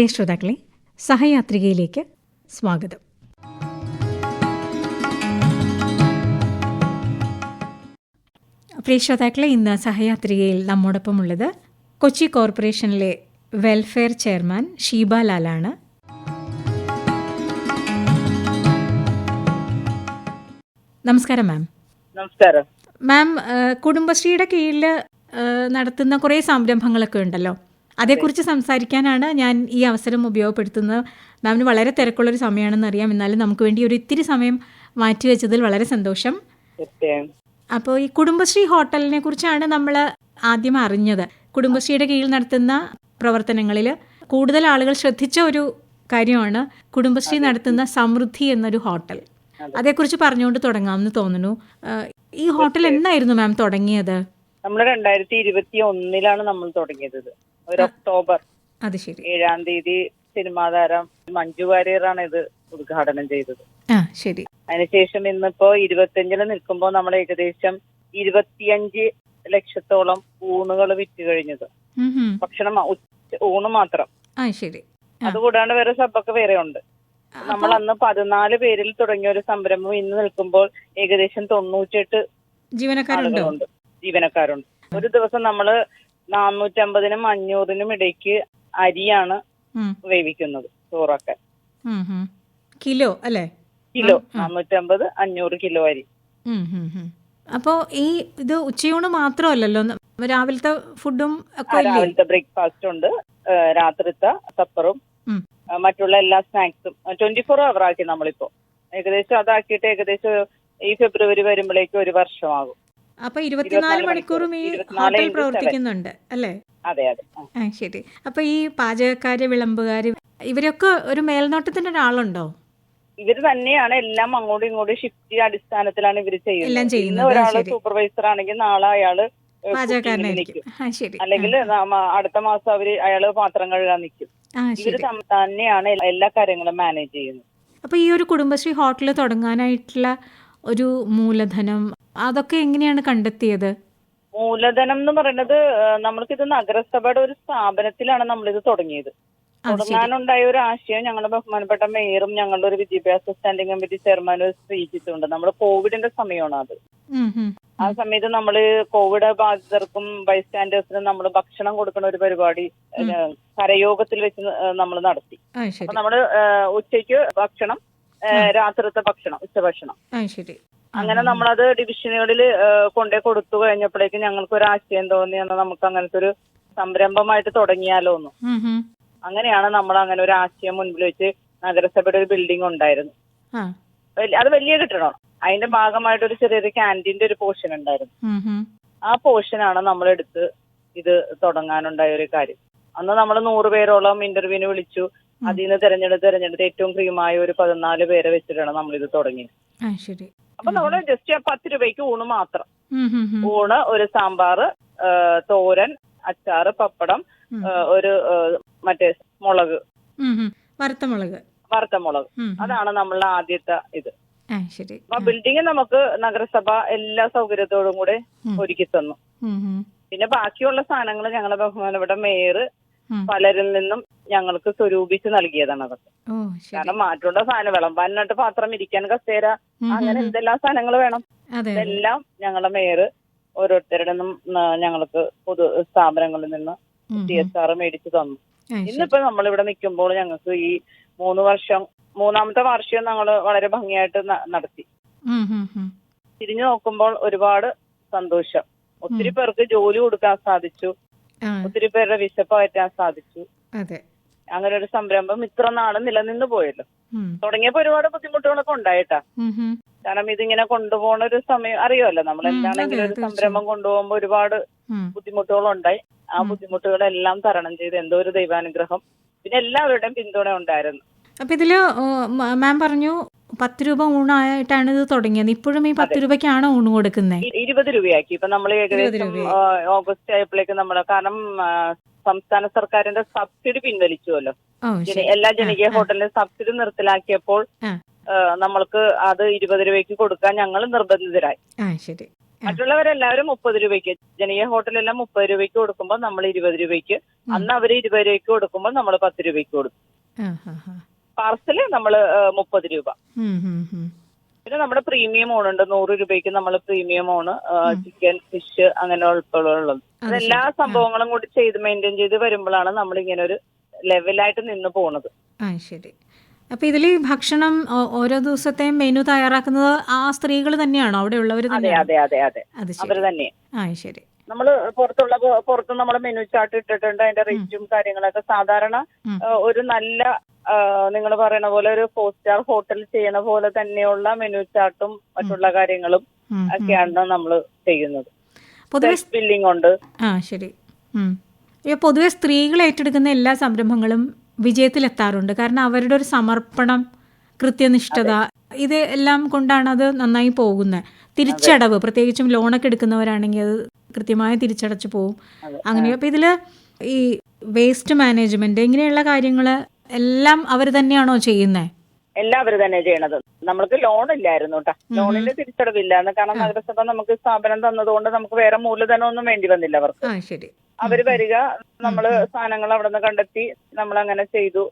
പ്രിയ ശ്രോതാക്കളെ സഹയാത്രികയിലേക്ക് സ്വാഗതം. പ്രിയ ശ്രോതാക്കളെ ഇന്ന് സഹയാത്രികയിൽ നമ്മോടൊപ്പമുള്ളത് കൊച്ചി കോർപ്പറേഷനിലെ വെൽഫെയർ ചെയർമാൻ ഷീബാലാലാണ് നമസ്കാരം മാം. നമസ്കാരം. മാം കുടുംബശ്രീയുടെ കീഴിൽ നടത്തുന്ന കുറേ സംരംഭങ്ങളൊക്കെ ഉണ്ടല്ലോ. അതേക്കുറിച്ച് സംസാരിക്കാനാണ് ഞാൻ ഈ അവസരം ഉപയോഗപ്പെടുത്തുന്നത്. മാമിന് വളരെ തിരക്കുള്ളൊരു സമയമാണെന്ന് അറിയാം. എന്നാലും നമുക്ക് വേണ്ടി ഒരു ഇത്തിരി സമയം മാറ്റിവെച്ചതിൽ വളരെ സന്തോഷം. അപ്പോൾ ഈ കുടുംബശ്രീ ഹോട്ടലിനെ കുറിച്ചാണ് നമ്മൾ ആദ്യം അറിഞ്ഞത്. കുടുംബശ്രീയുടെ കീഴിൽ നടത്തുന്ന പ്രവർത്തനങ്ങളിൽ കൂടുതൽ ആളുകൾ ശ്രദ്ധിച്ച ഒരു കാര്യമാണ് കുടുംബശ്രീ നടത്തുന്ന സമൃദ്ധി എന്നൊരു ഹോട്ടൽ. അതേക്കുറിച്ച് പറഞ്ഞുകൊണ്ട് തുടങ്ങാമെന്ന് തോന്നുന്നു. ഈ ഹോട്ടൽ എന്നായിരുന്നു മാം തുടങ്ങിയത്? നമ്മൾ രണ്ടായിരത്തി ഇരുപത്തി ഒന്നിലാണ് നമ്മൾ തുടങ്ങിയത്. ഒരു ഒക്ടോബർ അത് ശരി. ഏഴാം തീയതി സിനിമാ താരം മഞ്ജു വാര്യറാണ് ഇത് ഉദ്ഘാടനം ചെയ്തത്. ആ ശരി. അതിനുശേഷം ഇന്നിപ്പോ ഇരുപത്തിയഞ്ചിൽ നിൽക്കുമ്പോൾ നമ്മൾ ഏകദേശം ഇരുപത്തിയഞ്ച് ലക്ഷത്തോളം ഊണുകൾ വിറ്റ് കഴിഞ്ഞത്. ഭക്ഷണം ഊണ് മാത്രം. ശരി. അതുകൂടാണ്ട് വേറെ സബൊക്കെ വേറെ ഉണ്ട്. നമ്മൾ അന്ന് പതിനാല് പേരിൽ തുടങ്ങിയ ഒരു സംരംഭം ഇന്ന് നിൽക്കുമ്പോൾ ഏകദേശം തൊണ്ണൂറ്റെട്ട് ജീവനക്കാരുണ്ട്? ജീവനക്കാരുണ്ട്. ഒരു ദിവസം നമ്മൾ നാനൂറ്റമ്പതിനും അഞ്ഞൂറിനും ഇടയ്ക്ക് അരിയാണ് വേവിക്കുന്നത് ചോറൊക്കെ. കിലോ അല്ലേ? കിലോ നാനൂറ്റമ്പത് അഞ്ഞൂറ് കിലോ അരി. അപ്പോ ഈ ഇത് ഉച്ചയൂണ് മാത്രമല്ലല്ലോ രാവിലത്തെ ഫുഡും രാവിലത്തെ ബ്രേക്ക്ഫാസ്റ്റ് ഉണ്ട് രാത്രിത്തെ സപ്പറും മറ്റുള്ള എല്ലാ സ്നാക്സും. ട്വന്റി ഫോർ അവർ ആക്കി നമ്മളിപ്പോ. ഏകദേശം അതാക്കിയിട്ട് ഏകദേശം ഈ ഫെബ്രുവരി വരുമ്പോഴേക്കും ഒരു വർഷമാകും. അപ്പൊ ഇരുപത്തിനാല് മണിക്കൂറും ഈ ഹോട്ടൽ പ്രവർത്തിക്കുന്നുണ്ട് അല്ലേ? അതെ അതെ. ശരി. അപ്പൊ ഈ പാചകക്കാര് വിളമ്പുകാര് ഇവരൊക്കെ ഒരു മേൽനോട്ടത്തിന്റെ ഒരാളുണ്ടോ? ഇവർ തന്നെയാണ് എല്ലാം അങ്ങോട്ടും ഇങ്ങോട്ടും ഷിഫ്റ്റ് അടിസ്ഥാനത്തിലാണ് ഇവർ ചെയ്യുന്നത്. ഇന്ന് ഒരാൾ സൂപ്പർവൈസർ ആണെങ്കിൽ നാളെ അയാൾ നിൽക്കും. അല്ലെങ്കിൽ അടുത്ത മാസം അവർ അയാൾ പാത്രം കഴുകാൻ നിൽക്കും ഇവർ തന്നെയാണ് എല്ലാ കാര്യങ്ങളും മാനേജ് ചെയ്യുന്നത്. അപ്പൊ ഈ ഒരു കുടുംബശ്രീ ഹോട്ടൽ തുടങ്ങാനായിട്ടുള്ള ഒരു മൂലധനം അതൊക്കെ എങ്ങനെയാണ് കണ്ടെത്തിയത്? മൂലധനം എന്ന് പറയുന്നത് നമ്മൾക്കിത് നഗരസഭയുടെ ഒരു സ്ഥാപനത്തിലാണ് നമ്മളിത് തുടങ്ങിയത്. തുടങ്ങാനുണ്ടായ ഒരു ആശയം ഞങ്ങളുടെ ബഹുമാനപ്പെട്ട മേയറും ഞങ്ങളുടെ ഒരു വിദ്യാഭ്യാസ സ്റ്റാൻഡിംഗ് കമ്മിറ്റി ചെയർമാനും സ്ത്രീജിത്തുണ്ട്. നമ്മൾ കോവിഡിന്റെ സമയമാണ് അത്. ആ സമയത്ത് നമ്മൾ കോവിഡ് ബാധിതർക്കും ബൈസ്റ്റാൻഡേഴ്സിനും നമ്മൾ ഭക്ഷണം കൊടുക്കുന്ന ഒരു പരിപാടി കരയോഗത്തിൽ വെച്ച് നമ്മൾ നടത്തി. അപ്പൊ നമ്മൾ ഉച്ചയ്ക്ക് ഭക്ഷണം രാത്രിത്തെ ഭക്ഷണം ഉച്ചഭക്ഷണം ഭക്ഷണം. ശരി. അങ്ങനെ നമ്മളത് ഡിവിഷനുകളിൽ കൊണ്ടേ കൊടുത്തു കഴിഞ്ഞപ്പോഴേക്ക് ഞങ്ങൾക്ക് ഒരു ആശയം തോന്നി എന്നാൽ നമുക്ക് അങ്ങനത്തെ ഒരു സംരംഭമായിട്ട് തുടങ്ങിയാലോ എന്ന്. അങ്ങനെയാണ് നമ്മൾ അങ്ങനെ ഒരു ആശയം മുൻപിൽ വെച്ച് നഗരസഭയുടെ ഒരു ബിൽഡിംഗ് ഉണ്ടായിരുന്നു. അത് വലിയ കെട്ടിടമാണ്. അതിന്റെ ഭാഗമായിട്ട് ഒരു ചെറിയൊരു ക്യാന്റീന്റെ ഒരു പോർഷൻ ഉണ്ടായിരുന്നു. ആ പോർഷനാണ് നമ്മൾ എടുത്ത് ഇത് തുടങ്ങാനുണ്ടായ ഒരു കാര്യം. അന്ന് നമ്മൾ നൂറ് പേരോളം ഇന്റർവ്യൂവിന് വിളിച്ചു. അതിൽ നിന്ന് തെരഞ്ഞെടുത്ത് തെരഞ്ഞെടുത്ത് ഏറ്റവും ക്രീമായ ഒരു പതിനാല് പേരെ വെച്ചിട്ടാണ് നമ്മൾ ഇത് തുടങ്ങിയത് അപ്പൊ നമ്മൾ ജസ്റ്റ് പത്ത് രൂപയ്ക്ക് ഊണ് മാത്രം. ഊണ് ഒരു സാമ്പാറ് തോരൻ അച്ചാറ് പപ്പടം ഒരു മറ്റേ മുളക് ഉം, ഉം. വറുത്ത മുളക് വറുത്ത മുളക് ഉം, ഉം. അതാണ് നമ്മളുടെ ആദ്യത്തെ ഇത് ആ ബിൽഡിംഗ് നമുക്ക് നഗരസഭ എല്ലാ സൗകര്യത്തോടും കൂടെ. ഒരുക്കി തന്നു. പിന്നെ ബാക്കിയുള്ള സാധനങ്ങൾ ഞങ്ങളുടെ ബഹുമാനപ്പെട്ട മേയർ. പലരിൽ നിന്നും ഞങ്ങൾക്ക് സ്വരൂപിച്ച് നൽകിയതാണ് അതൊക്കെ കാരണം മാറ്റുള്ള സാധനം? വിളമ്പാനായിട്ട് പാത്രം ഇരിക്കാൻ കസേര അങ്ങനെ. എന്തെല്ലാം സാധനങ്ങൾ വേണം. ഇതെല്ലാം ഞങ്ങളുടെ മേയർ ഓരോരുത്തരുടെ നിന്നും ഞങ്ങൾക്ക് പൊതു സ്ഥാപനങ്ങളിൽ നിന്ന് സി എസ് ആർ മേടിച്ചു തന്നു. ഇന്നിപ്പോ നമ്മളിവിടെ നിൽക്കുമ്പോൾ ഞങ്ങൾക്ക് ഈ മൂന്ന് വർഷം മൂന്നാമത്തെ വാർഷികം ഞങ്ങൾ വളരെ ഭംഗിയായിട്ട് നടത്തി. തിരിഞ്ഞു നോക്കുമ്പോൾ ഒരുപാട് സന്തോഷം. ഒത്തിരി പേർക്ക് ജോലി കൊടുക്കാൻ സാധിച്ചു. ഒത്തിരി പേരുടെ വിശപ്പ് മാറ്റാൻ സാധിച്ചു. അതെ. അങ്ങനെ ഒരു സംരംഭം ഇത്ര നാൾ നിലനിന്ന് പോയല്ലോ. തുടങ്ങിയപ്പോ ഒരുപാട് ബുദ്ധിമുട്ടുകളൊക്കെ ഉണ്ടായിട്ടാ. കാരണം ഇതിങ്ങനെ കൊണ്ടുപോകുന്ന ഒരു സമയം അറിയുമല്ലോ നമ്മൾ എന്താണെങ്കിലും ഒരു സംരംഭം കൊണ്ടുപോകുമ്പോൾ ഒരുപാട് ബുദ്ധിമുട്ടുകളുണ്ടായി. ആ ബുദ്ധിമുട്ടുകളെല്ലാം തരണം ചെയ്ത് എന്തോ ഒരു ദൈവാനുഗ്രഹം. പിന്നെ എല്ലാവരുടെയും പിന്തുണ ഉണ്ടായിരുന്നു. അപ്പൊ ഇതിൽ മാം പറഞ്ഞു പത്ത് രൂപ ഊണായിട്ടാണ് ഇത് തുടങ്ങിയത്. ഇപ്പോഴും ഈ പത്ത് രൂപയ്ക്കാണ് ഊണ് കൊടുക്കുന്നത് ഇരുപത് രൂപയാക്കി. ഇപ്പൊ നമ്മൾ ഏകദേശം ഓഗസ്റ്റ് ആയപ്പോഴേക്ക് നമ്മൾ കാരണം സംസ്ഥാന സർക്കാരിന്റെ സബ്സിഡി പിൻവലിച്ചുവല്ലോ. എല്ലാ ജനകീയ ഹോട്ടലിലും സബ്സിഡി നിർത്തലാക്കിയപ്പോൾ നമ്മൾക്ക് അത് ഇരുപത് രൂപയ്ക്ക് കൊടുക്കാൻ ഞങ്ങൾ നിർബന്ധിതരായി. ശരി. മറ്റുള്ളവരെല്ലാവരും മുപ്പത് രൂപയ്ക്ക് ജനകീയ ഹോട്ടലെല്ലാം മുപ്പത് രൂപയ്ക്ക് കൊടുക്കുമ്പോൾ നമ്മൾ ഇരുപത് രൂപയ്ക്ക്. അന്ന് അവർ ഇരുപത് രൂപയ്ക്ക് കൊടുക്കുമ്പോൾ നമ്മൾ പത്ത് രൂപയ്ക്ക് കൊടുക്കും. പാർസൽ നമ്മൾ മുപ്പത് രൂപ. പിന്നെ നമ്മുടെ പ്രീമിയം ഓണുണ്ട് നൂറ് രൂപയ്ക്ക് നമ്മൾ പ്രീമിയം ഓണ് ചിക്കൻ ഫിഷ് അങ്ങനെ ഉൾപ്പെടെയുള്ളത്. അതെല്ലാ സംഭവങ്ങളും കൂടി ചെയ്ത് മെയിന്റെയിൻ ചെയ്ത് വരുമ്പോഴാണ് നമ്മൾ ഇങ്ങനെ ഒരു ലെവലായിട്ട് നിന്ന് പോണത്. ശരി. അപ്പൊ ഇതിൽ ഭക്ഷണം ഓരോ ദിവസത്തെയും മെനു തയ്യാറാക്കുന്നത് ആ സ്ത്രീകൾ തന്നെയാണോ? അവിടെ ഉള്ളവർ അതെ തന്നെ അതെ. അതെ അതെ അവർ തന്നെ ആ ശരി. നമ്മൾ പുറത്തുള്ള പുറത്ത് നമ്മൾ മെനു ചാർട്ട് ഇട്ടിട്ടുണ്ട് അതിന്റെ റേറ്റും കാര്യങ്ങളൊക്കെ. സാധാരണ ഒരു നല്ല നിങ്ങൾ പറയണ പോലെ ഒരു ഫോർ സ്റ്റാർ ഹോട്ടൽ ചെയ്യണ പോലെ തന്നെയുള്ള മെനു ചാർട്ടും മറ്റുള്ള കാര്യങ്ങളും. ഒക്കെയാണ് നമ്മൾ ചെയ്യുന്നത്. ബില്ലിംഗ് ഉണ്ട്. ആ ശരി. പൊതുവെ സ്ത്രീകൾ ഏറ്റെടുക്കുന്ന എല്ലാ സംരംഭങ്ങളും വിജയത്തിലെത്താറുണ്ട്. കാരണം അവരുടെ ഒരു സമർപ്പണം കൃത്യനിഷ്ഠത ഇത് എല്ലാം കൊണ്ടാണ് അത് നന്നായി പോകുന്നത്. തിരിച്ചടവ് പ്രത്യേകിച്ചും ലോണൊക്കെ എടുക്കുന്നവരാണെങ്കിൽ അത് കൃത്യമായി തിരിച്ചടച്ചു പോകും. അങ്ങനെ അപ്പൊ ഇതിൽ ഈ വേസ്റ്റ് മാനേജ്മെന്റ് ഇങ്ങനെയുള്ള കാര്യങ്ങൾ എല്ലാം അവർ തന്നെയാണോ ചെയ്യുന്നത് എല്ലാവരും തന്നെ ചെയ്യണത്. നമ്മൾക്ക് ലോൺ ഇല്ലായിരുന്നു കേട്ടോ ലോണിന്റെ തിരിച്ചടവില്ലായിരുന്നു. കാരണം നഗരസഭ നമുക്ക് സ്ഥാപനം തന്നതുകൊണ്ട് നമുക്ക് വേറെ മൂലധനം ഒന്നും വേണ്ടി വന്നില്ല അവർക്ക്. അവർ വരിക നമ്മൾ സാധനങ്ങൾ അവിടെ നിന്ന് കണ്ടെത്തി നമ്മൾ അങ്ങനെ ചെയ്തു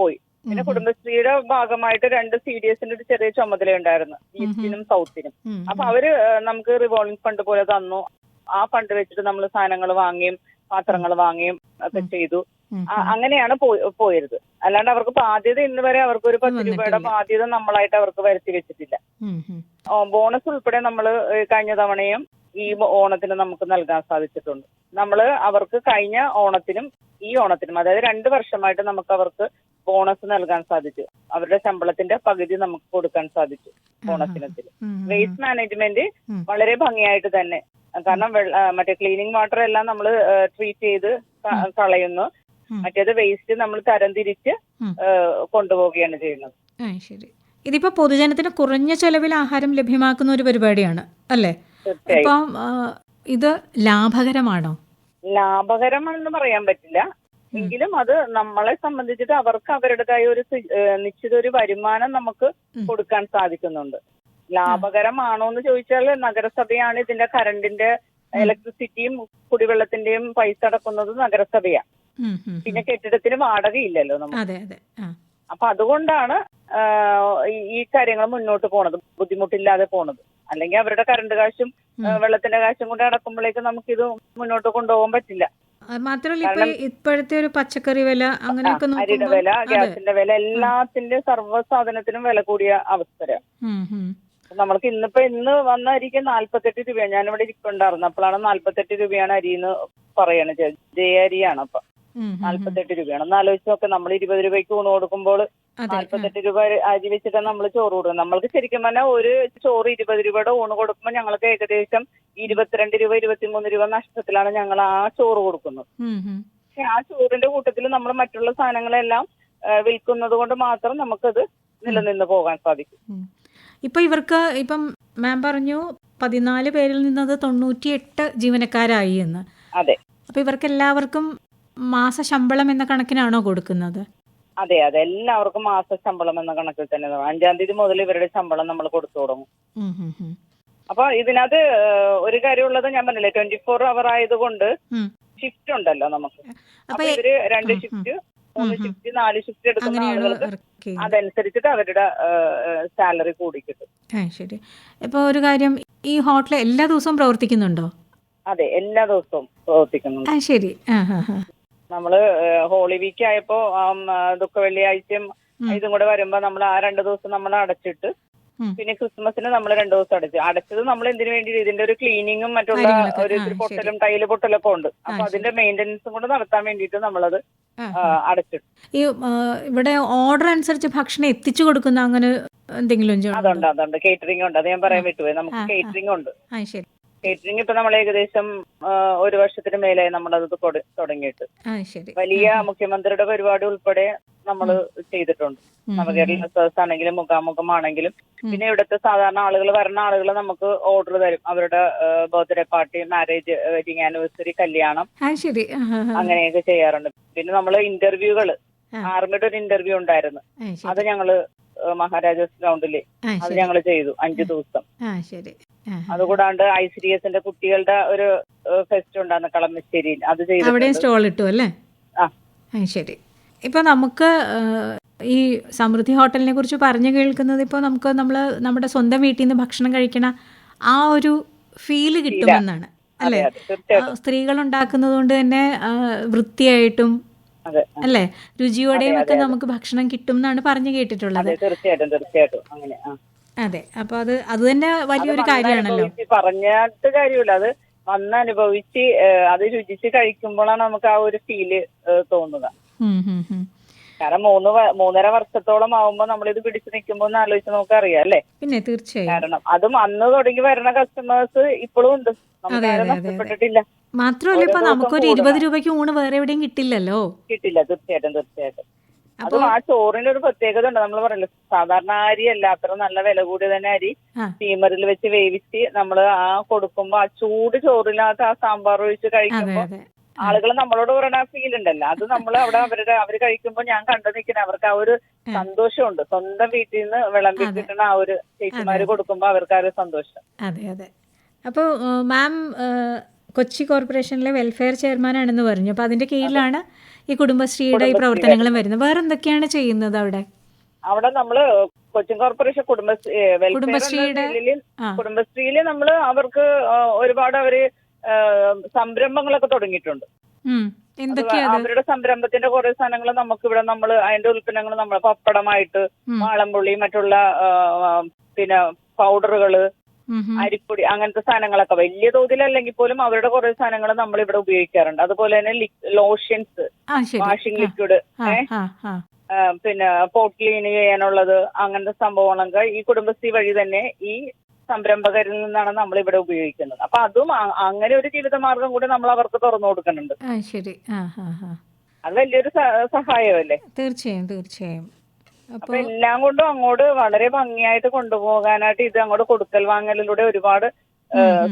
പോയി. പിന്നെ കുടുംബശ്രീയുടെ ഭാഗമായിട്ട് രണ്ട് സി ഡി എസിന്റെ ഒരു ചെറിയ ചുമതല ഉണ്ടായിരുന്നു ഈസ്റ്റിനും സൗത്തിനും. അപ്പൊ അവർ നമുക്ക് റിവോൾവിംഗ് ഫണ്ട് പോലെ തന്നു. ആ ഫണ്ട് വെച്ചിട്ട് നമ്മൾ സാധനങ്ങൾ വാങ്ങിയും പാത്രങ്ങൾ വാങ്ങിയും ഒക്കെ ചെയ്തു. അങ്ങനെയാണ് പോയി- പോയത്. അല്ലാണ്ട് അവർക്ക് ബാധ്യത ഇന്ന് വരെ അവർക്ക് ഒരു പത്ത് രൂപയുടെ. ബാധ്യത നമ്മളായിട്ട് അവർക്ക് വരുത്തി വെച്ചിട്ടില്ല. ബോണസ് ഉൾപ്പെടെ നമ്മൾ കഴിഞ്ഞ തവണയും ഈ ഓണത്തിന് നമുക്ക് നൽകാൻ സാധിച്ചിട്ടുണ്ട്. നമ്മൾ അവർക്ക് കഴിഞ്ഞ ഓണത്തിനും ഈ ഓണത്തിനും അതായത് രണ്ട് വർഷമായിട്ട് നമുക്ക് അവർക്ക് ബോണസ് നൽകാൻ സാധിച്ചു. അവരുടെ ശമ്പളത്തിന്റെ പകുതി നമുക്ക് കൊടുക്കാൻ സാധിച്ചു ബോണസിനത്തിൽ. വേസ്റ്റ് മാനേജ്മെന്റ് വളരെ ഭംഗിയായിട്ട് തന്നെ കാരണം മറ്റേ ക്ലീനിങ് വാട്ടർ എല്ലാം നമ്മൾ ട്രീറ്റ് ചെയ്ത് കളയുന്നു. മറ്റേത് വേസ്റ്റ് നമ്മൾ തരംതിരിച്ച് കൊണ്ടുപോവുകയാണ് ചെയ്യുന്നത്. ശരി. ഇതിപ്പോ പൊതുജനത്തിന് കുറഞ്ഞ ചെലവിൽ ആഹാരം ലഭ്യമാക്കുന്ന ഒരു പരിപാടിയാണ് അല്ലേ? അപ്പം ഇത് ലാഭകരമാണോ? ലാഭകരമാണെന്ന് പറയാൻ പറ്റില്ല. എങ്കിലും അത് നമ്മളെ സംബന്ധിച്ചിട്ട് അവർക്ക് അവരുടേതായ ഒരു നിശ്ചിത ഒരു വരുമാനം നമുക്ക് കൊടുക്കാൻ സാധിക്കുന്നുണ്ട്. ലാഭകരമാണോ എന്ന് ചോദിച്ചാൽ നഗരസഭയാണ് ഇതിന്റെ കറണ്ടിന്റെ ഇലക്ട്രിസിറ്റിയും കുടിവെള്ളത്തിന്റെയും പൈസ അടക്കുന്നത് നഗരസഭയാണ്. പിന്നെ കെട്ടിടത്തിന് വാടകയില്ലല്ലോ നമുക്ക്. ആ. അപ്പൊ അതുകൊണ്ടാണ് ഈ- കാര്യങ്ങൾ മുന്നോട്ട് പോണത് ബുദ്ധിമുട്ടില്ലാതെ പോണത്. അല്ലെങ്കിൽ അവരുടെ കറണ്ട് കാശും വെള്ളത്തിന്റെ കാശും കൂടെ അടക്കുമ്പോഴേക്ക് നമുക്കിത് മുന്നോട്ട് കൊണ്ടുപോകാൻ പറ്റില്ല. മാത്രമല്ല ഇപ്പൊ ഇപ്പോഴത്തെ ഒരു പച്ചക്കറി വില അങ്ങനെയൊക്കെ അരിയുടെ വില ഗ്യാസിന്റെ വില എല്ലാത്തിന്റെ സർവ സാധനത്തിനും വില കൂടിയ അവസരം ഉം. നമ്മൾക്ക് ഇന്നിപ്പോ ഇന്ന് വന്ന അരിക്ക് നാല്പത്തെട്ട് രൂപയാണ്. ഞാനിവിടെ ഇരിക്കുന്നുണ്ടായിരുന്നു അപ്പോഴാണ് നാല്പത്തെട്ട് രൂപയാണ് അരിന്ന് പറയണ. ജയ അരിയാണ് അപ്പൊ. നാല്പത്തെട്ട് രൂപയാണ്. ഒന്ന് ആലോചിച്ച് നോക്കെ. നമ്മൾ ഇരുപത് രൂപയ്ക്ക് ഊണ് കൊടുക്കുമ്പോൾ നാല്പത്തെട്ട് രൂപ അരി വെച്ചിട്ടാണ് നമ്മൾ ചോറ് കൊടുക്കുന്നത് നമ്മൾക്ക് ശരിക്കും പറഞ്ഞാൽ ഒരു ചോറ് ഇരുപത് രൂപയുടെ ഊണ് കൊടുക്കുമ്പോൾ ഞങ്ങൾക്ക് ഏകദേശം ഇരുപത്തിരണ്ട് രൂപ ഇരുപത്തിമൂന്ന് രൂപ നഷ്ടത്തിലാണ് ഞങ്ങൾ ആ ചോറ് കൊടുക്കുന്നത്. പക്ഷെ ആ ചോറിന്റെ കൂട്ടത്തിൽ നമ്മൾ മറ്റുള്ള സാധനങ്ങളെല്ലാം വിൽക്കുന്നത് കൊണ്ട് മാത്രം നമുക്കത് നിലനിന്ന് പോകാൻ സാധിക്കും. ഉം. ഇപ്പൊ ഇവർക്ക് ഇപ്പം മാം പറഞ്ഞു പതിനാല് പേരിൽ നിന്നത് തൊണ്ണൂറ്റിയെട്ട് ജീവനക്കാരായി എന്ന് അതെ അപ്പൊ ഇവർക്ക് എല്ലാവർക്കും മാസ ശമ്പളം എന്ന കണക്കിനാണോ കൊടുക്കുന്നത് അതെ അതെ എല്ലാവർക്കും മാസ ശമ്പളം എന്ന കണക്കിൽ തന്നെ അഞ്ചാം തീയതി മുതൽ ഇവരുടെ ശമ്പളം നമ്മൾ കൊടുത്തു തുടങ്ങും. അപ്പൊ ഇതിനകത്ത് ഒരു കാര്യമുള്ളത് ഞാൻ പറഞ്ഞില്ലേ ട്വന്റി ഫോർ അവർ ആയതുകൊണ്ട്. ഷിഫ്റ്റ് ഉണ്ടല്ലോ നമുക്ക് അപ്പൊ ഇവർ രണ്ട്. ഷിഫ്റ്റ് മൂന്ന് ഷിഫ്റ്റ് നാല് ഷിഫ്റ്റ് എടുക്കുന്ന ആളുകൾക്ക് അതനുസരിച്ചിട്ട് അവരുടെ സാലറി കൂടി കിട്ടും. ശരി. ഇപ്പൊ ഒരു കാര്യം ഈ ഹോട്ടൽ എല്ലാ ദിവസവും പ്രവർത്തിക്കുന്നുണ്ടോ? അതെ എല്ലാ ദിവസവും പ്രവർത്തിക്കുന്നുണ്ട്. ശരി. നമ്മൾ ഹോളി വീക്ക് ആയപ്പോ ദുഃഖ വെള്ളിയാഴ്ചയും. ഇതും കൂടെ വരുമ്പോ നമ്മൾ ആ രണ്ട് ദിവസം നമ്മൾ അടച്ചിട്ട്. പിന്നെ ക്രിസ്മസിന് നമ്മൾ രണ്ടു ദിവസം അടച്ചു. അടച്ചത് നമ്മൾ എന്തിനു വേണ്ടി ഇതിന്റെ ഒരു ക്ലീനിങ്ങും മറ്റുള്ള ഒരു പൊട്ടലും ടൈൽ പൊട്ടലൊക്കെ ഉണ്ട്. അപ്പൊ. അതിന്റെ മെയിന്റനൻസും കൂടെ നടത്താൻ വേണ്ടിയിട്ട് നമ്മളത് അടച്ചിട്ടു. ഈ ഇവിടെ ഓർഡർ അനുസരിച്ച് ഭക്ഷണം എത്തിച്ചു കൊടുക്കുന്ന അങ്ങനെ എന്തെങ്കിലും? അതുണ്ട് അതുണ്ട്. കേറ്ററിംഗ് ഉണ്ട്. അത് ഞാൻ പറയാൻ വിട്ടുപോയി. നമുക്ക്. കേറ്ററിംഗ് ഉണ്ട്. കേറ്ററിംഗ് ഇപ്പൊ നമ്മൾ ഏകദേശം ഒരു വർഷത്തിന് മേലെ നമ്മളത് അത് തുടങ്ങിയിട്ട്. വലിയ മുഖ്യമന്ത്രിയുടെ പരിപാടി ഉൾപ്പെടെ നമ്മൾ ചെയ്തിട്ടുണ്ട്. നവകേരള റിസേർച്ച് ആണെങ്കിലും മുഖാമുഖമാണെങ്കിലും. പിന്നെ ഇവിടുത്തെ സാധാരണ ആളുകൾ വരുന്ന ആളുകൾ നമുക്ക് ഓർഡർ തരും. അവരുടെ birthday party marriage wedding anniversary കല്യാണം. അങ്ങനെയൊക്കെ ചെയ്യാറുണ്ട്. പിന്നെ നമ്മൾ ഇന്റർവ്യൂകൾ. ആർമിയുടെ ഒരു ഇന്റർവ്യൂ ഉണ്ടായിരുന്നു. അത് ഞങ്ങൾ മഹാരാജാസ് ഗ്രൗണ്ടിൽ അത് ഞങ്ങൾ ഞങ്ങൾ ചെയ്തു. അഞ്ചു ദിവസം. അതുകൂടാണ്ട് ഐ സി ഡി എസിന്റെ കുട്ടികളുടെ ഒരു ഫെസ്റ്റ് ഉണ്ടായിരുന്നു കളമശ്ശേരിയിൽ അത് ചെയ്തു അവിടെ സ്റ്റോൾ ഇട്ടു അല്ലേ? ആ. ശരി. ഇപ്പൊ നമുക്ക് ഈ സമൃദ്ധി ഹോട്ടലിനെ കുറിച്ച് പറഞ്ഞു കേൾക്കുന്നത് ഇപ്പോൾ നമുക്ക് നമ്മൾ നമ്മുടെ സ്വന്തം വീട്ടിൽ നിന്ന് ഭക്ഷണം കഴിക്കണ ആ ഒരു ഫീൽ കിട്ടുമെന്നാണ് അല്ലെ? സ്ത്രീകൾ ഉണ്ടാക്കുന്നത് കൊണ്ട് തന്നെ വൃത്തിയായിട്ടും അല്ലെ? രുചിയോടെയും ഒക്കെ നമുക്ക് ഭക്ഷണം കിട്ടും എന്നാണ് പറഞ്ഞു കേട്ടിട്ടുള്ളത്. തീർച്ചയായിട്ടും തീർച്ചയായിട്ടും. അങ്ങനെ ആ. അതെ അപ്പൊ അത് അത് തന്നെ വലിയൊരു കാര്യമാണല്ലോ. പറഞ്ഞിട്ട് കാര്യമില്ല. അത് വന്ന് അനുഭവിച്ച് അത് രുചിച്ച് കഴിക്കുമ്പോഴാണ് നമുക്ക് ആ ഒരു ഫീൽ തോന്നുക. കാരണം മൂന്ന് മൂന്നര വർഷത്തോളം ആവുമ്പോ നമ്മളിത് പിടിച്ചു നിൽക്കുമ്പോ എന്ന് ആലോചിച്ച് നമുക്ക് അറിയാം അല്ലേ? പിന്നെ തീർച്ചയായും. കാരണം അതും അന്ന് തുടങ്ങി വരുന്ന കസ്റ്റമേഴ്സ് ഇപ്പോഴും ഉണ്ട്. നഷ്ടപ്പെട്ടിട്ടില്ല. മാത്രമല്ല ഇപ്പൊ നമുക്കൊരു ഇരുപത് രൂപയ്ക്ക് ഊണ് വേറെ എവിടെയും കിട്ടില്ലല്ലോ. കിട്ടില്ല തീർച്ചയായിട്ടും തീർച്ചയായിട്ടും. അതും ആ ചോറിന് ഒരു പ്രത്യേകത ഉണ്ട് നമ്മൾ പറയല്ലോ സാധാരണ അരി അല്ല അത്ര നല്ല വില കൂടിയ തന്നെ അരി സ്റ്റീമറിൽ വെച്ച് വേവിച്ച് നമ്മൾ ആ കൊടുക്കുമ്പോ ആ ചൂട് ചോറിനകത്ത് ആ സാമ്പാർ ഒഴിച്ച് കഴിക്കുമ്പോ ആളുകൾ നമ്മളോട് പറയുന്ന ആ ഫീൽ ഉണ്ടല്ലോ. അത് നമ്മൾ അവിടെ അവരുടെ അവർ കഴിക്കുമ്പോ ഞാൻ കണ്ടു നിൽക്കുന്ന അവർക്ക് ആ ഒരു സന്തോഷമുണ്ട്. സ്വന്തം വീട്ടിൽ നിന്ന് വിളമ്പി കിട്ടുന്ന ആ ഒരു ചേച്ചിമാര് കൊടുക്കുമ്പോ അവർക്ക് ആ ഒരു സന്തോഷം. അതെ അതെ. അപ്പോൾ മാം കൊച്ചി കോർപ്പറേഷനിലെ വെൽഫെയർ ചെയർമാൻ ആണെന്ന് പറഞ്ഞു. അപ്പോൾ അതിന്റെ കീഴിലാണ് ഈ കുടുംബശ്രീയുടെ ഈ പ്രവർത്തനങ്ങളും വരുന്നത് വേറെ എന്തൊക്കെയാണ് ചെയ്യുന്നത് അവിടെ അവിടെ നമ്മൾ കൊച്ചിൻ കോർപ്പറേഷൻ കുടുംബശ്രീ കുടുംബശ്രീയുടെ-. കുടുംബശ്രീയിൽ നമ്മൾ അവർക്ക് ഒരുപാട് അവർ സംരംഭങ്ങളൊക്കെ തുടങ്ങിയിട്ടുണ്ട്. അവരുടെ സംരംഭത്തിന്റെ കുറെ സാധനങ്ങൾ നമുക്ക് ഇവിടെ നമ്മൾ അതിന്റെ ഉൽപ്പന്നങ്ങൾ നമ്മൾ പപ്പടമായിട്ട് വാളംപുള്ളി മറ്റുള്ള പിന്നെ പൗഡറുകൾ. അരിപ്പൊടി അങ്ങനത്തെ സാധനങ്ങളൊക്കെ. വലിയ തോതിലല്ലെങ്കിൽ പോലും അവരുടെ കുറെ സാധനങ്ങൾ നമ്മൾ ഇവിടെ ഉപയോഗിക്കാറുണ്ട്. അതുപോലെ തന്നെ ലോഷൻസ് വാഷിംഗ് ലിക്വിഡ് പിന്നെ പോട്ട് ക്ലീൻ ചെയ്യാനുള്ളത് അങ്ങനത്തെ സംഭവങ്ങളൊക്കെ ഈ കുടുംബശ്രീ വഴി തന്നെ ഈ സംരംഭകരിൽ നിന്നാണ് നമ്മൾ ഇവിടെ ഉപയോഗിക്കുന്നത്. അപ്പൊ അതും അങ്ങനെ ഒരു ജീവിതമാർഗം കൂടി നമ്മൾ അവർക്ക് തുറന്നു കൊടുക്കുന്നുണ്ട്. ശരി. അത് വലിയൊരു സഹായമല്ലേ? തീർച്ചയായും തീർച്ചയായും. അപ്പൊ എല്ലാം കൊണ്ടും അങ്ങോട്ട് വളരെ ഭംഗിയായിട്ട് കൊണ്ടുപോകാനായിട്ട് ഇത് അങ്ങോട്ട് കൊടുക്കൽ വാങ്ങലിലൂടെ ഒരുപാട്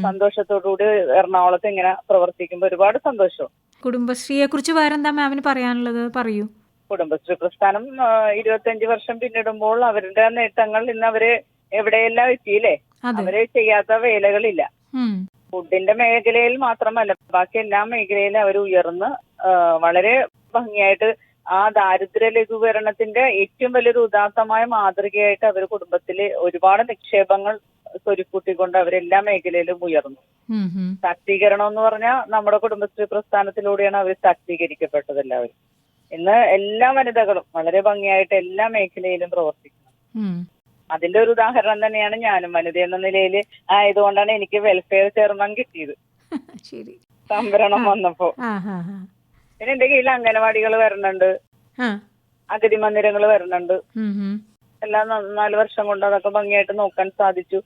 സന്തോഷത്തോടുകൂടി എറണാകുളത്ത് ഇങ്ങനെ പ്രവർത്തിക്കുമ്പോൾ ഒരുപാട് സന്തോഷം. കുടുംബശ്രീയെ കുറിച്ച് വേറെന്താ മാമിന് പറയാനുള്ളത്? പറയൂ. കുടുംബശ്രീ പ്രസ്ഥാനം ഇരുപത്തിയഞ്ച് വർഷം പിന്നിടുമ്പോൾ അവരുടെ നേട്ടങ്ങൾ ഇന്ന് അവർ എവിടെയെല്ലാം എത്തിയില്ലേ? അവർ ചെയ്യാത്ത വേലകളില്ല. ഫുഡിന്റെ മേഖലയിൽ മാത്രമല്ല ബാക്കി എല്ലാ മേഖലയിലും അവർ ഉയർന്ന് വളരെ ഭംഗിയായിട്ട് ആ ദാരിദ്ര്യ ലഘൂകരണത്തിന്റെ ഏറ്റവും വലിയൊരു ഉദാത്തമായ മാതൃകയായിട്ട് അവർ കുടുംബത്തിൽ ഒരുപാട് നിക്ഷേപങ്ങൾ സ്വരുക്കൂട്ടിക്കൊണ്ട് അവരെല്ലാ മേഖലയിലും ഉയർന്നു. ശാക്തീകരണം എന്ന് പറഞ്ഞാൽ നമ്മുടെ കുടുംബശ്രീ പ്രസ്ഥാനത്തിലൂടെയാണ് അവർ ശാക്തീകരിക്കപ്പെട്ടത് എല്ലാവരും. ഇന്ന് എല്ലാ വനിതകളും വളരെ ഭംഗിയായിട്ട് എല്ലാ മേഖലയിലും പ്രവർത്തിക്കുന്നു. അതിന്റെ ഒരു ഉദാഹരണം തന്നെയാണ് ഞാനും വനിത എന്ന നിലയിൽ ആയതുകൊണ്ടാണ് എനിക്ക് വെൽഫെയർ ചെയർമാൻ കിട്ടിയത്. സംവരണം വന്നപ്പോ. പിന്നെ എന്റെ കീഴിൽ അംഗനവാടികൾ വരുന്നുണ്ട്. അഗതി മന്ദിരങ്ങൾ വരുന്നുണ്ട്. എല്ലാം നാല് വർഷം കൊണ്ട് അതൊക്കെ ഭംഗിയായിട്ട് നോക്കാൻ സാധിച്ചു.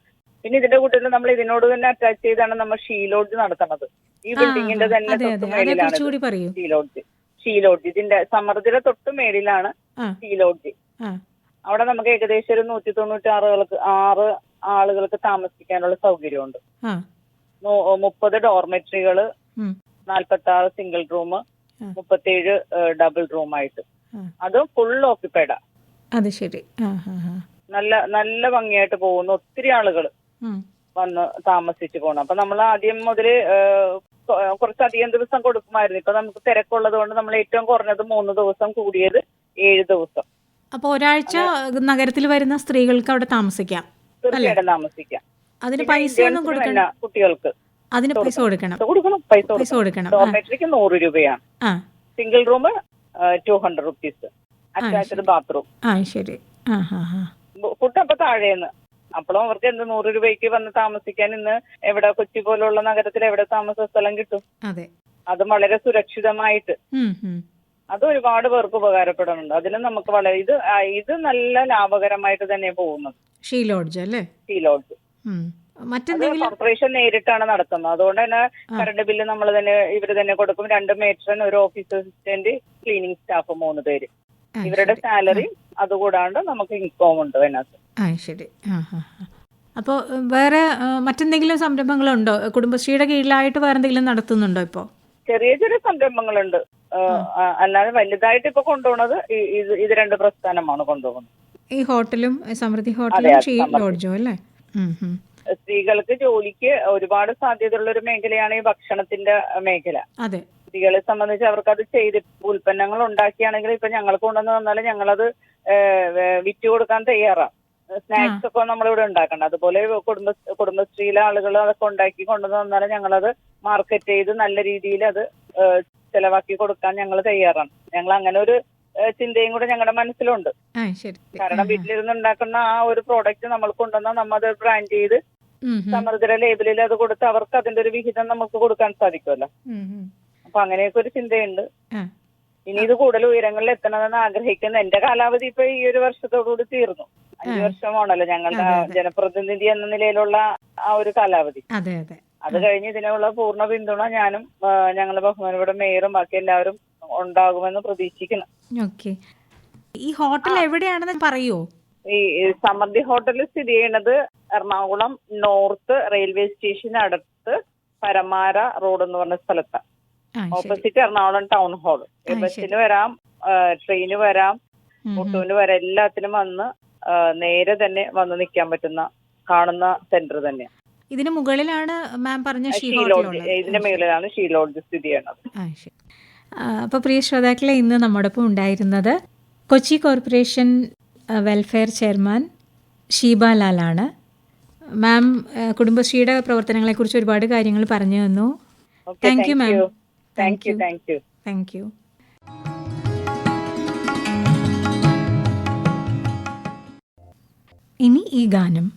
പിന്നെ ഇതിന്റെ കൂട്ടത്തിൽ നമ്മൾ ഇതിനോട് തന്നെ അറ്റാച്ച് ചെയ്താണ് നമ്മൾ ഷീലോഡ്ജ് നടത്തുന്നത്. ഈ ബിൽഡിങ്ങിന്റെ തന്നെ തൊട്ട് മേളിലാണ് ഷീലോഡ്ജ് ഷീലോഡ്ജ് ഇതിന്റെ സമൃദ്ധിയുടെ തൊട്ട് മേളിലാണ് ഷീലോഡ്ജ് അവിടെ നമുക്ക് ഏകദേശം ഒരു നൂറ്റി തൊണ്ണൂറ്റി ആറുകൾക്ക് ആറ് ആളുകൾക്ക് താമസിക്കാനുള്ള സൗകര്യമുണ്ട്. മുപ്പത് ഡോർമെട്രികൾ. നാൽപ്പത്തി ആറ് സിംഗിൾ റൂം. മുപ്പത്തേഴ് ഡബിൾ റൂം ആയിട്ട്. അതും ഫുൾ ഓക്യുപ്പൈഡാ അത് ശരി. നല്ല നല്ല ഭംഗിയായിട്ട് പോകുന്നു. ഒത്തിരി ആളുകൾ. വന്ന് താമസിച്ചു പോകണം അപ്പൊ നമ്മൾ ആദ്യം കൊ- കുറച്ചധികം ദിവസം കൊടുക്കുമായിരുന്നു. ഇപ്പൊ നമുക്ക് തിരക്കുള്ളത് കൊണ്ട് നമ്മൾ ഏറ്റവും കുറഞ്ഞത് മൂന്ന് ദിവസം കൂടിയത് ഏഴ് ദിവസം. അപ്പൊ ഒരാഴ്ച നഗരത്തിൽ വരുന്ന സ്ത്രീകൾക്ക് അവിടെ താമസിക്കാം. തീർച്ചയായിട്ടും താമസിക്കാം. അതിന് പൈസ ഒന്നും കൊടുക്കണ്ട. കുട്ടികൾക്ക്. അതിന് പൈസ കൊടുക്കണം. കൊടുക്കണം പൈസ കൊടുക്കണം. ഡോർമെട്രിക്ക് നൂറ് രൂപയാണ്. Single room two hundred rupees attached bathroom ആ ശരി. ഫുഡ് അപ്പൊ താഴേന്ന് അപ്പോഴും അവർക്ക് എന്ത് നൂറ് രൂപയ്ക്ക് വന്ന് താമസിക്കാൻ ഇന്ന് എവിടെ കൊച്ചി പോലുള്ള നഗരത്തിൽ എവിടെ താമസ സ്ഥലം കിട്ടും? അതെ. അതും വളരെ സുരക്ഷിതമായിട്ട്. അത് ഒരുപാട് പേർക്ക് ഉപകാരപ്പെടുന്നുണ്ട്. അതിന് നമുക്ക് വളരെ ഇത് ഇത് നല്ല ലാഭകരമായിട്ട് തന്നെ പോകുന്നത്. ഷീ ലോഡ്ജ് അല്ലേ? ഷീ ലോഡ്ജ് മറ്റെന്തെങ്കിലും കോർപ്പറേഷൻ നേരിട്ടാണ് നടത്തുന്നത്. അതുകൊണ്ട് തന്നെ കറണ്ട് ബില്ല് നമ്മൾ തന്നെ ഇവർ തന്നെ കൊടുക്കും. രണ്ട് മേട്രൻ ഒരു ഓഫീസ് അസിസ്റ്റന്റ് ക്ലീനിങ് സ്റ്റാഫ് മൂന്ന് പേര്. ഇവരുടെ സാലറി അതുകൂടാണ്ട് നമുക്ക് ഇൻകോം ഉണ്ട് അതിനകത്ത്. ആ ശരി. ആ. അപ്പോൾ വേറെ മറ്റെന്തെങ്കിലും സംരംഭങ്ങളുണ്ടോ? കുടുംബശ്രീയുടെ കീഴിലായിട്ട് വേറെ എന്തെങ്കിലും നടത്തുന്നുണ്ടോ ഇപ്പോൾ ചെറിയ ചെറിയ സംരംഭങ്ങളുണ്ട്. അല്ലാതെ വലുതായിട്ട് ഇപ്പൊ കൊണ്ടുപോകുന്നത് ഇത് രണ്ട് പ്രസ്ഥാനമാണ് കൊണ്ടുപോകുന്നത്. ഈ ഹോട്ടലും സമൃദ്ധി ഹോട്ടലും ഷീ സമൃദ്ധി. അല്ലേ. സ്ത്രീകൾക്ക് ജോലിക്ക് ഒരുപാട് സാധ്യതയുള്ള ഒരു മേഖലയാണ് ഈ ഭക്ഷണത്തിന്റെ മേഖല. അതെ. സ്ത്രീകളെ സംബന്ധിച്ച് അവർക്ക് അത് ചെയ്ത് ഉൽപ്പന്നങ്ങൾ ഉണ്ടാക്കിയാണെങ്കിൽ ഇപ്പൊ ഞങ്ങൾക്ക് കൊണ്ടുവന്ന് വന്നാൽ ഞങ്ങളത് വിറ്റ് കൊടുക്കാൻ തയ്യാറാണ് സ്നാക്സ് ഒക്കെ നമ്മളിവിടെ ഉണ്ടാക്കണം. അതുപോലെ കുടുംബ കുടുംബശ്രീയിലെ ആളുകൾ അതൊക്കെ ഉണ്ടാക്കി കൊണ്ടുവന്ന് വന്നാലും ഞങ്ങളത് മാർക്കറ്റ് ചെയ്ത് നല്ല രീതിയിൽ അത് ചെലവാക്കി കൊടുക്കാൻ ഞങ്ങൾ തയ്യാറാണ്. ഞങ്ങൾ അങ്ങനെ ഒരു ചിന്തയും കൂടെ ഞങ്ങളുടെ മനസ്സിലുണ്ട്. കാരണം വീട്ടിലിരുന്ന് ഉണ്ടാക്കുന്ന ആ ഒരു പ്രോഡക്റ്റ് നമ്മൾ കൊണ്ടുവന്നാൽ നമ്മൾ അത് ബ്രാൻഡ് ചെയ്ത് സമൃദ്ധ ലേബലിൽ അത് കൊടുത്ത് അവർക്ക് അതിന്റെ ഒരു വിഹിതം നമുക്ക് കൊടുക്കാൻ സാധിക്കുമല്ലോ. അപ്പൊ അങ്ങനെയൊക്കെ ഒരു ചിന്തയുണ്ട്. ഇനി ഇത് കൂടുതൽ ഉയരങ്ങളിൽ എത്തണമെന്ന് ആഗ്രഹിക്കുന്ന എന്റെ കാലാവധി ഇപ്പൊ ഈ ഒരു വർഷത്തോടുകൂടി തീർന്നു. അഞ്ചു വർഷമാണല്ലോ ഞങ്ങളുടെ. ജനപ്രതിനിധി എന്ന നിലയിലുള്ള ആ ഒരു കാലാവധി. അതെ അതെ. അത് കഴിഞ്ഞ് ഇതിനുള്ള പൂർണ പിന്തുണ ഞാനും ഞങ്ങളുടെ ബഹുമാനപ്പെട്ട മേയറും ബാക്കി എല്ലാവരും ഉണ്ടാകുമെന്ന് പ്രതീക്ഷിക്കുന്നു. ഓക്കെ. ഈ ഹോട്ടൽ എവിടെയാണെന്ന് പറയോ? ഈ സമൃദ്ധി ഹോട്ടൽ സ്ഥിതി ചെയ്യുന്നത് എറണാകുളം നോർത്ത് റെയിൽവേ സ്റ്റേഷന് അടുത്ത് പരമാര റോഡ് എന്ന് പറഞ്ഞ സ്ഥലത്താണ് ഓപ്പോസിറ്റ് എറണാകുളം ടൗൺ ഹാൾ. ബസ്സിന് വരാം ട്രെയിന് വരാം. ഓട്ടോന് വരാം എല്ലാത്തിനും വന്ന് നേരെ തന്നെ വന്ന് നിൽക്കാൻ പറ്റുന്ന കാണുന്ന സെന്റർ തന്നെയാണ് ഇതിന് മുകളിലാണ് മാം പറഞ്ഞ ഇതിന്റെ മുകളിലാണ് ഷീ ലോഡ്ജ്. സ്ഥിതി ചെയ്യുന്നത്. അപ്പോൾ പ്രിയ ശ്രോതാക്കളെ ഇന്ന് നമ്മോടൊപ്പം ഉണ്ടായിരുന്നത് കൊച്ചി കോർപ്പറേഷൻ വെൽഫെയർ ചെയർമാൻ ഷീബാലാലാണ് മാം കുടുംബശ്രീയുടെ പ്രവർത്തനങ്ങളെക്കുറിച്ച് ഒരുപാട് കാര്യങ്ങൾ പറഞ്ഞു തന്നു. Thank you ma'am thank you thank you thank you ഇനി ഈ ഗാനം.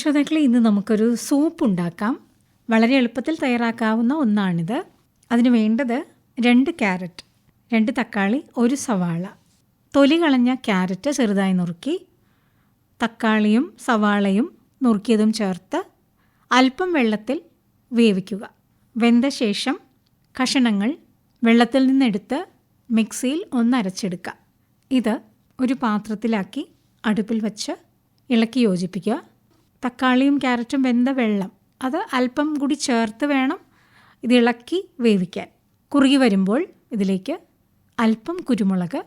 ശ്രോതാക്കളെ ഇന്ന് നമുക്കൊരു സൂപ്പ് ഉണ്ടാക്കാം. വളരെ എളുപ്പത്തിൽ തയ്യാറാക്കാവുന്ന ഒന്നാണിത്. അതിന് വേണ്ടത് രണ്ട് ക്യാരറ്റ് രണ്ട് തക്കാളി ഒരു സവാള. തൊലി കളഞ്ഞ ക്യാരറ്റ് ചെറുതായി നുറുക്കി തക്കാളിയും സവാളയും നുറുക്കിയതും ചേർത്ത് അല്പം വെള്ളത്തിൽ വേവിക്കുക. വെന്ത ശേഷം കഷണങ്ങൾ വെള്ളത്തിൽ നിന്നെടുത്ത് മിക്സിയിൽ ഒന്നരച്ചെടുക്കുക ഇത് ഒരു പാത്രത്തിലാക്കി അടുപ്പിൽ വച്ച് ഇളക്കി യോജിപ്പിക്കുക. തക്കാളിയും ക്യാരറ്റും വെന്ത വെള്ളം. അത് അല്പം കൂടി ചേർത്ത് വേണം ഇത് ഇളക്കി വേവിക്കാൻ. കുറുകി വരുമ്പോൾ ഇതിലേക്ക് അല്പം കുരുമുളക്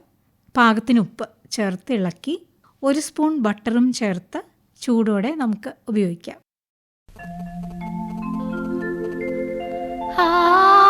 പാകത്തിന് ഉപ്പ് ചേർത്ത് ഇളക്കി ഒരു സ്പൂൺ ബട്ടറും ചേർത്ത് ചൂടോടെ നമുക്ക് ഉപയോഗിക്കാം. ആ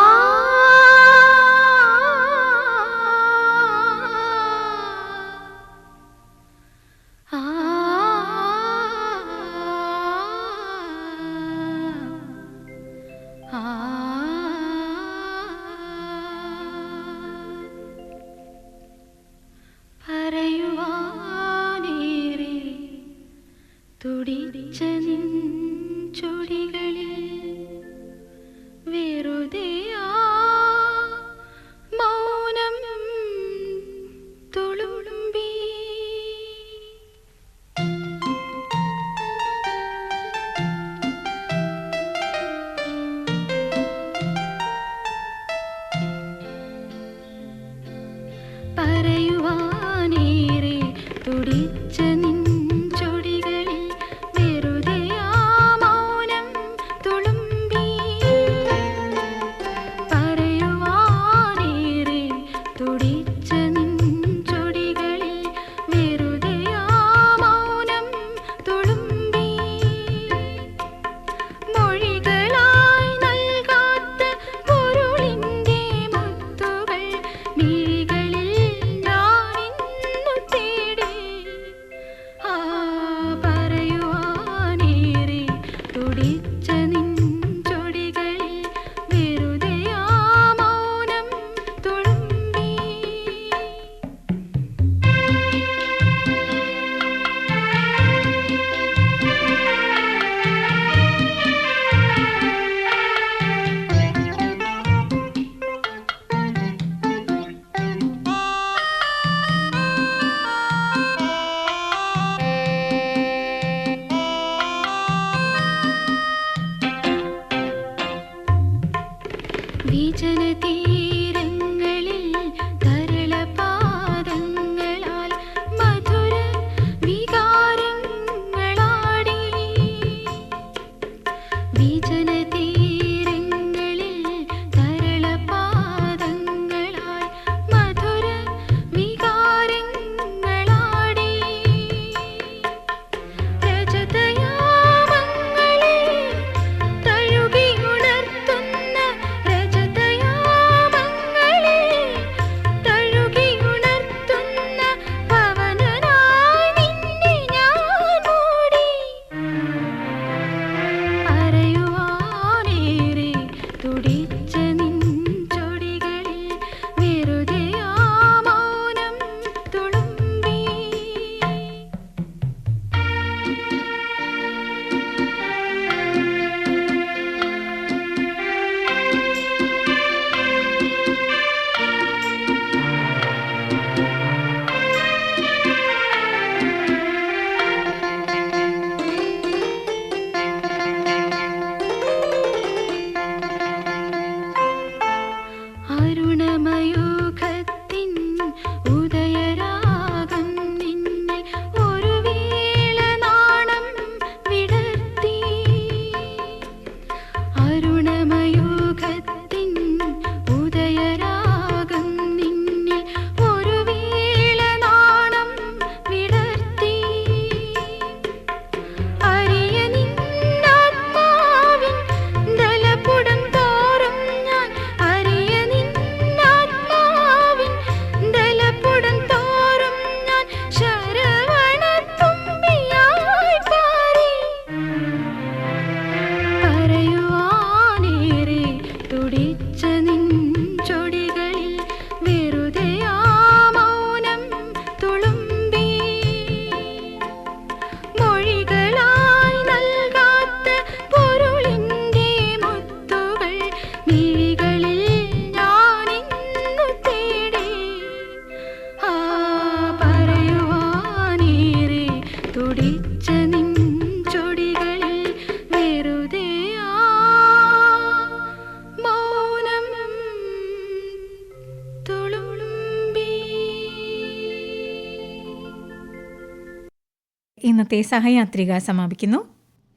ഇന്നത്തെ സഹയാത്രിക സമാപിക്കുന്നു.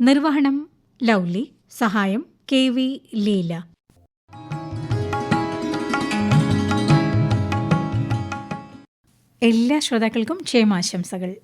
നിർവഹണം ലൗലി. സഹായം കെ വി ലീല. എല്ലാ ശ്രോതാക്കൾക്കും ക്ഷേമാശംസകൾ.